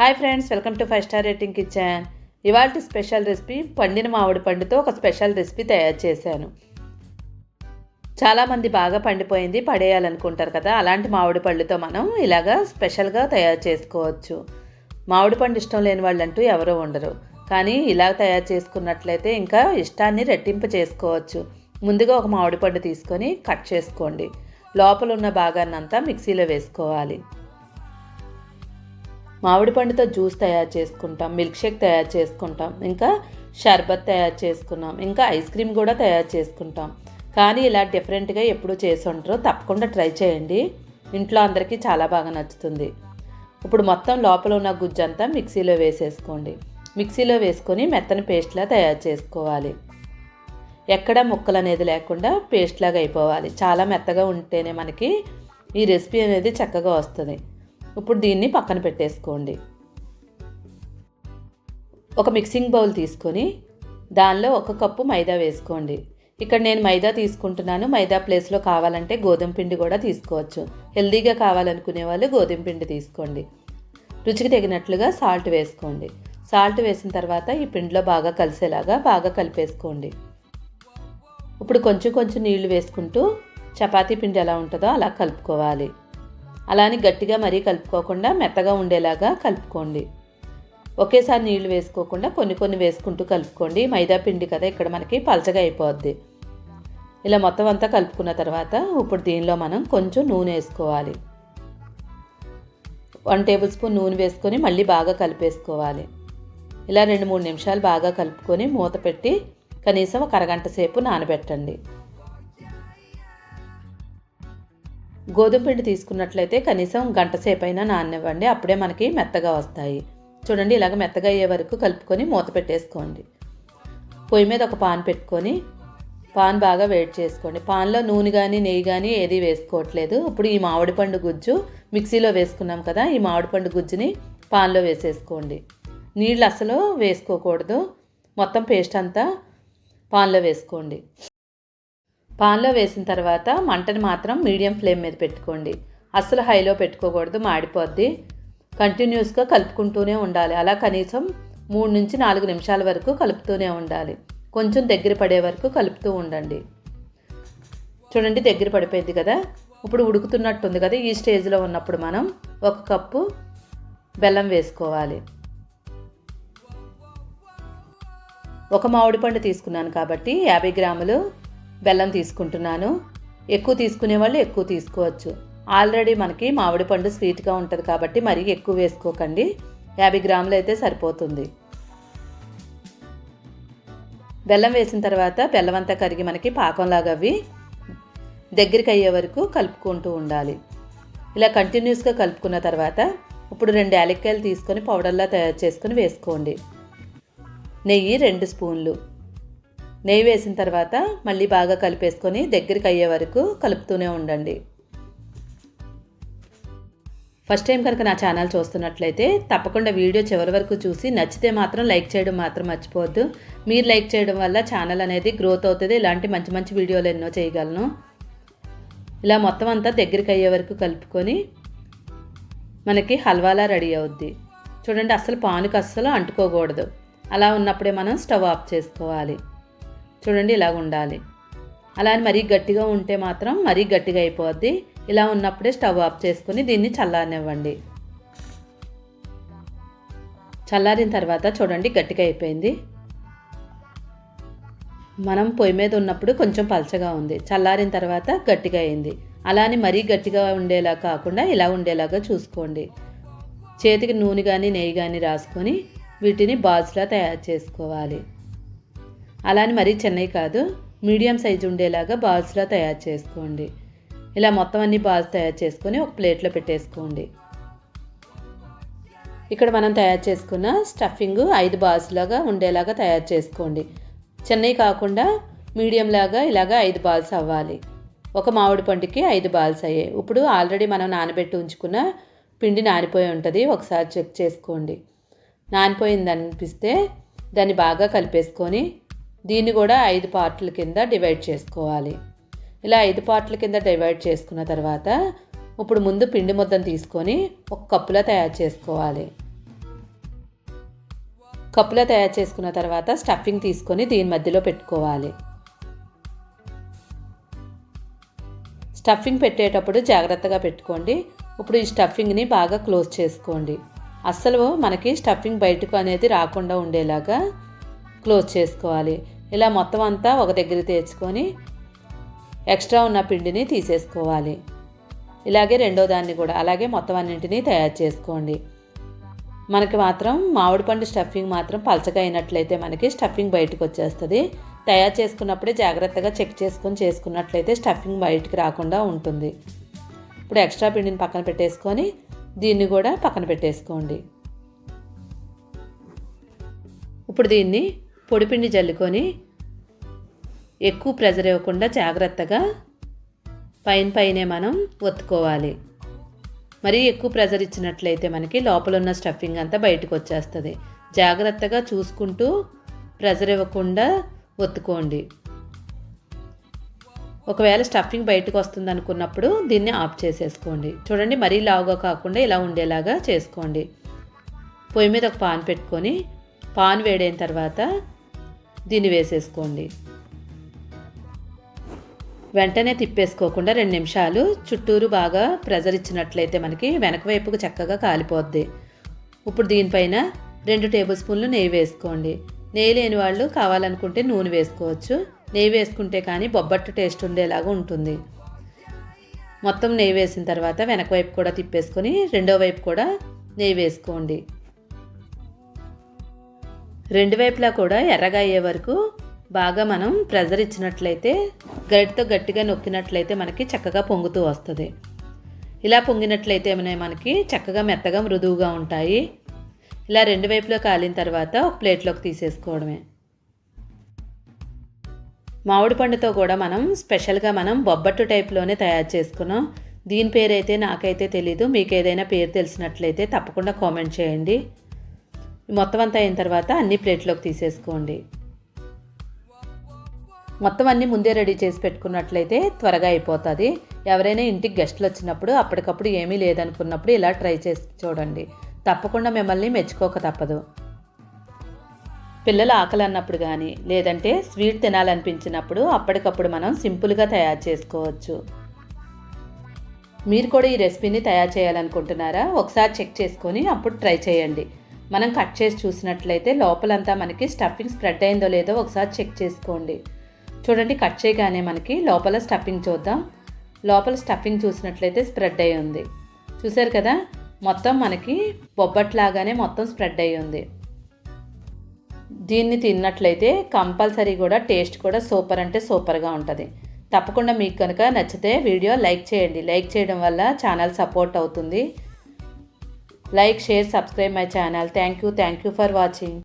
Hi friends welcome to five star rating kitchen ఇవాళ special recipe పండిన మామిడి పండుతో ఒక స్పెషల్ రెసిపీ తయారు చేశాను చాలామంది బాగా పండిపోయింది పడేయాలనుకుంటారు కదా అలాంటి మామిడి పళ్ళుతో మనం ఇలాగా స్పెషల్గా తయారు చేసుకోవచ్చు మామిడి పండు ఇష్టం లేని వాళ్ళంటూ ఎవరూ ఉండరు కానీ ఇలా తయారు చేసుకున్నట్లయితే ఇంకా ఇష్టాన్ని రెట్టింపు చేసుకోవచ్చు ముందుగా ఒక మామిడి పండు తీసుకొని కట్ చేసుకోండి లోపల ఉన్న భాగాన్నంతా మిక్సీలో వేసుకోవాలి మామిడి పండుతో జ్యూస్ తయారు చేసుకుంటాం మిల్క్ షేక్ తయారు చేసుకుంటాం ఇంకా షర్బత్ తయారు చేసుకున్నాం ఇంకా ఐస్ క్రీమ్ కూడా తయారు చేసుకుంటాం కానీ ఇలా డిఫరెంట్గా ఎప్పుడు చేసి ఉంటారో తప్పకుండా ట్రై చేయండి ఇంట్లో అందరికీ చాలా బాగా నచ్చుతుంది ఇప్పుడు మొత్తం లోపల ఉన్న గుజ్జంతా మిక్సీలో వేసేసుకోండి మిక్సీలో వేసుకొని మెత్తని పేస్ట్లా తయారు చేసుకోవాలి ఎక్కడ ముక్కలు అనేది లేకుండా పేస్ట్లాగా అయిపోవాలి చాలా మెత్తగా ఉంటేనే మనకి ఈ రెసిపీ అనేది చక్కగా వస్తుంది ఇప్పుడు దీన్ని పక్కన పెట్టేసుకోండి ఒక మిక్సింగ్ బౌల్ తీసుకొని దానిలో ఒక కప్పు మైదా వేసుకోండి ఇక్కడ నేను మైదా తీసుకుంటున్నాను మైదా ప్లేస్లో కావాలంటే గోధుమ పిండి కూడా తీసుకోవచ్చు హెల్దీగా కావాలనుకునే వాళ్ళు గోధుమ పిండి తీసుకోండి రుచికి తగినట్లుగా సాల్ట్ వేసుకోండి సాల్ట్ వేసిన తర్వాత ఈ పిండిలో బాగా కలిసేలాగా బాగా కలిపేసుకోండి ఇప్పుడు కొంచెం కొంచెం నీళ్లు వేసుకుంటూ చపాతీ పిండి ఎలా ఉంటుందో అలా కలుపుకోవాలి అలానే గట్టిగా మరీ కలుపుకోకుండా మెత్తగా ఉండేలాగా కలుపుకోండి ఒకేసారి నీళ్లు వేసుకోకుండా కొన్ని కొన్ని వేసుకుంటూ కలుపుకోండి మైదా పిండి కదా ఇక్కడ మనకి పలచగా అయిపోద్ది ఇలా మొత్తం అంతా కలుపుకున్న తర్వాత ఇప్పుడు దీనిలో మనం కొంచెం నూనె వేసుకోవాలి వన్ టేబుల్ స్పూన్ నూనె వేసుకొని మళ్ళీ బాగా కలిపేసుకోవాలి ఇలా రెండు మూడు నిమిషాలు బాగా కలుపుకొని మూత పెట్టి కనీసం ఒక అరగంట సేపు నానబెట్టండి గోధుమ పిండి తీసుకున్నట్లయితే కనీసం గంట అయినా నాననివ్వండి అప్పుడే మనకి మెత్తగా వస్తాయి చూడండి ఇలాగ మెత్తగా అయ్యే వరకు కలుపుకొని మూత పెట్టేసుకోండి పొయ్యి మీద ఒక పాన్ పెట్టుకొని పాన్ బాగా వేడి చేసుకోండి పాన్లో నూనె కానీ నెయ్యి కానీ ఏది వేసుకోవట్లేదు ఇప్పుడు ఈ మామిడి పండు గుజ్జు మిక్సీలో వేసుకున్నాం కదా ఈ మామిడి పండు గుజ్జుని పాన్లో వేసేసుకోండి నీళ్ళు అసలు వేసుకోకూడదు మొత్తం పేస్ట్ అంతా పాన్లో వేసుకోండి పాన్లో వేసిన తర్వాత మంటను మాత్రం మీడియం ఫ్లేమ్ మీద పెట్టుకోండి అస్సలు హైలో పెట్టుకోకూడదు మాడిపోద్ది కంటిన్యూస్గా కలుపుకుంటూనే ఉండాలి అలా కనీసం మూడు నుంచి నాలుగు నిమిషాల వరకు కలుపుతూనే ఉండాలి కొంచెం దగ్గర పడే వరకు కలుపుతూ ఉండండి చూడండి దగ్గర పడిపోయింది కదా ఇప్పుడు ఉడుకుతున్నట్టుంది కదా ఈ స్టేజ్లో ఉన్నప్పుడు మనం ఒక కప్పు బెల్లం వేసుకోవాలి ఒక మామిడి పండు తీసుకున్నాను కాబట్టి యాభై గ్రాములు బెల్లం తీసుకుంటున్నాను ఎక్కువ తీసుకునే వాళ్ళు ఎక్కువ తీసుకోవచ్చు ఆల్రెడీ మనకి మామిడి పండు స్వీట్గా ఉంటుంది కాబట్టి మరి ఎక్కువ వేసుకోకండి యాభై గ్రాములు అయితే సరిపోతుంది బెల్లం వేసిన తర్వాత బెల్లం అంతా కరిగి మనకి పాకంలాగా అవి దగ్గరికి అయ్యే వరకు కలుపుకుంటూ ఉండాలి ఇలా కంటిన్యూస్గా కలుపుకున్న తర్వాత ఇప్పుడు రెండు యాలక్కాయలు తీసుకొని పౌడర్లా తయారు చేసుకొని వేసుకోండి నెయ్యి రెండు స్పూన్లు నెయ్యి వేసిన తర్వాత మళ్ళీ బాగా కలిపేసుకొని దగ్గరికి అయ్యే వరకు కలుపుతూనే ఉండండి ఫస్ట్ టైం కనుక నా ఛానల్ చూస్తున్నట్లయితే తప్పకుండా వీడియో చివరి వరకు చూసి నచ్చితే మాత్రం లైక్ చేయడం మాత్రం మర్చిపోవద్దు మీరు లైక్ చేయడం వల్ల ఛానల్ అనేది గ్రోత్ అవుతుంది ఇలాంటి మంచి మంచి వీడియోలు ఎన్నో చేయగలను ఇలా మొత్తం అంతా దగ్గరికి అయ్యే వరకు కలుపుకొని మనకి హల్వాలా రెడీ అవుద్ది చూడండి అస్సలు పానుకు అస్సలు అంటుకోకూడదు అలా ఉన్నప్పుడే మనం స్టవ్ ఆఫ్ చేసుకోవాలి చూడండి ఇలాగ ఉండాలి అలా అని మరీ గట్టిగా ఉంటే మాత్రం మరీ గట్టిగా అయిపోద్ది ఇలా ఉన్నప్పుడే స్టవ్ ఆఫ్ చేసుకుని దీన్ని చల్లారనివ్వండి చల్లారిన తర్వాత చూడండి గట్టిగా అయిపోయింది మనం పొయ్యి మీద ఉన్నప్పుడు కొంచెం పలచగా ఉంది చల్లారిన తర్వాత గట్టిగా అయింది అలానే మరీ గట్టిగా ఉండేలా కాకుండా ఇలా ఉండేలాగా చూసుకోండి చేతికి నూనె కానీ నెయ్యి కానీ రాసుకొని వీటిని బాల్స్లా తయారు చేసుకోవాలి అలానే మరీ చెన్నై కాదు మీడియం సైజు ఉండేలాగా బాల్స్లా తయారు చేసుకోండి ఇలా మొత్తం అన్ని బాల్స్ తయారు చేసుకొని ఒక ప్లేట్లో పెట్టేసుకోండి ఇక్కడ మనం తయారు చేసుకున్న స్టఫింగ్ ఐదు బాల్స్లాగా ఉండేలాగా తయారు చేసుకోండి చెన్నై కాకుండా మీడియం లాగా ఇలాగ ఐదు బాల్స్ అవ్వాలి ఒక మామిడి పండుకి ఐదు బాల్స్ అయ్యాయి ఇప్పుడు ఆల్రెడీ మనం నానబెట్టి ఉంచుకున్న పిండి నానిపోయి ఉంటుంది ఒకసారి చెక్ చేసుకోండి నానిపోయిందనిపిస్తే దాన్ని బాగా కలిపేసుకొని దీన్ని కూడా ఐదు పార్ట్ల కింద డివైడ్ చేసుకోవాలి ఇలా ఐదు పార్ట్ల కింద డివైడ్ చేసుకున్న తర్వాత ఇప్పుడు ముందు పిండి ముద్దను తీసుకొని ఒక కప్పులో తయారు చేసుకోవాలి కప్పులో తయారు చేసుకున్న తర్వాత స్టఫింగ్ తీసుకొని దీని మధ్యలో పెట్టుకోవాలి స్టఫింగ్ పెట్టేటప్పుడు జాగ్రత్తగా పెట్టుకోండి ఇప్పుడు ఈ స్టఫింగ్ని బాగా క్లోజ్ చేసుకోండి అస్సలు మనకి స్టఫింగ్ బయటకు అనేది రాకుండా ఉండేలాగా క్లోజ్ చేసుకోవాలి ఇలా మొత్తం అంతా ఒక దగ్గర తెచ్చుకొని ఎక్స్ట్రా ఉన్న పిండిని తీసేసుకోవాలి ఇలాగే రెండో దాన్ని కూడా అలాగే మొత్తం అన్నింటినీ తయారు చేసుకోండి మనకి మాత్రం మామిడిపండు స్టఫింగ్ మాత్రం పలచగా అయినట్లయితే మనకి స్టఫింగ్ బయటకు వచ్చేస్తుంది తయారు చేసుకున్నప్పుడే జాగ్రత్తగా చెక్ చేసుకొని చేసుకున్నట్లయితే స్టఫింగ్ బయటికి రాకుండా ఉంటుంది ఇప్పుడు ఎక్స్ట్రా పిండిని పక్కన పెట్టేసుకొని దీన్ని కూడా పక్కన పెట్టేసుకోండి ఇప్పుడు దీన్ని పొడిపిండి జల్లుకొని ఎక్కువ ప్రెజర్ ఇవ్వకుండా జాగ్రత్తగా పైన పైనే మనం ఒత్తుకోవాలి మరీ ఎక్కువ ప్రెజర్ ఇచ్చినట్లయితే మనకి లోపల ఉన్న స్టఫింగ్ అంతా బయటకు వచ్చేస్తుంది జాగ్రత్తగా చూసుకుంటూ ప్రెజర్ ఇవ్వకుండా ఒత్తుకోండి ఒకవేళ స్టఫింగ్ బయటకు వస్తుంది అనుకున్నప్పుడు దీన్ని ఆఫ్ చేసేసుకోండి చూడండి మరీ లావుగా కాకుండా ఇలా ఉండేలాగా చేసుకోండి పొయ్యి మీద ఒక పాన్ పెట్టుకొని పాన్ వేడైన తర్వాత దీన్ని వేసేసుకోండి వెంటనే తిప్పేసుకోకుండా రెండు నిమిషాలు చుట్టూరు బాగా ప్రెజర్ ఇచ్చినట్లయితే మనకి వెనక వైపుకు చక్కగా కాలిపోద్ది ఇప్పుడు దీనిపైన రెండు టేబుల్ స్పూన్లు నెయ్యి వేసుకోండి నెయ్యి లేని వాళ్ళు కావాలనుకుంటే నూనె వేసుకోవచ్చు నెయ్యి వేసుకుంటే కానీ బొబ్బట్టు టేస్ట్ ఉండేలాగా ఉంటుంది మొత్తం నెయ్యి వేసిన తర్వాత వెనక వైపు కూడా తిప్పేసుకొని రెండో వైపు కూడా నెయ్యి వేసుకోండి రెండు వైపులా కూడా ఎర్రగా అయ్యే వరకు బాగా మనం ప్రెజర్ ఇచ్చినట్లయితే గరిటతో గట్టిగా నొక్కినట్లయితే మనకి చక్కగా పొంగుతూ వస్తుంది ఇలా పొంగినట్లయితే మనకి చక్కగా మెత్తగా మృదువుగా ఉంటాయి ఇలా రెండు వైపులో కాలిన తర్వాత ఒక ప్లేట్లోకి తీసేసుకోవడమే మామిడి పండుతో కూడా మనం స్పెషల్గా మనం బొబ్బట్టు టైప్లోనే తయారు చేసుకున్నాం దీని పేరైతే నాకైతే తెలీదు మీకు ఏదైనా పేరు తెలిసినట్లయితే తప్పకుండా కామెంట్ చేయండి మొత్తం అంతా అయిన తర్వాత అన్ని ప్లేట్లోకి తీసేసుకోండి మొత్తం అన్నీ ముందే రెడీ చేసి పెట్టుకున్నట్లయితే త్వరగా అయిపోతుంది ఎవరైనా ఇంటికి గెస్టులు వచ్చినప్పుడు అప్పటికప్పుడు ఏమీ లేదనుకున్నప్పుడు ఇలా ట్రై చేసి చూడండి తప్పకుండా మిమ్మల్ని మెచ్చుకోక తప్పదు పిల్లలు ఆకలి అన్నప్పుడు కానీ లేదంటే స్వీట్ తినాలనిపించినప్పుడు అప్పటికప్పుడు మనం సింపుల్గా తయారు చేసుకోవచ్చు మీరు కూడా ఈ రెసిపీని తయారు చేయాలనుకుంటున్నారా ఒకసారి చెక్ చేసుకొని అప్పుడు ట్రై చేయండి మనం కట్ చేసి చూసినట్లయితే లోపలంతా మనకి స్టఫింగ్ స్ప్రెడ్ అయిందో లేదో ఒకసారి చెక్ చేసుకోండి చూడండి కట్ చేయగానే మనకి లోపల స్టఫింగ్ చూద్దాం లోపల స్టఫింగ్ చూసినట్లయితే స్ప్రెడ్ అయ్యి ఉంది చూసారు కదా మొత్తం మనకి బొబ్బట్లాగానే మొత్తం స్ప్రెడ్ అయ్యి ఉంది దీన్ని తిన్నట్లయితే కంపల్సరీ కూడా టేస్ట్ కూడా సూపర్ అంటే సూపర్గా ఉంటుంది తప్పకుండా మీకు కనుక నచ్చితే వీడియో లైక్ చేయండి లైక్ చేయడం వల్ల ఛానల్ సపోర్ట్ అవుతుంది Like, share, subscribe my channel. Thank you for watching.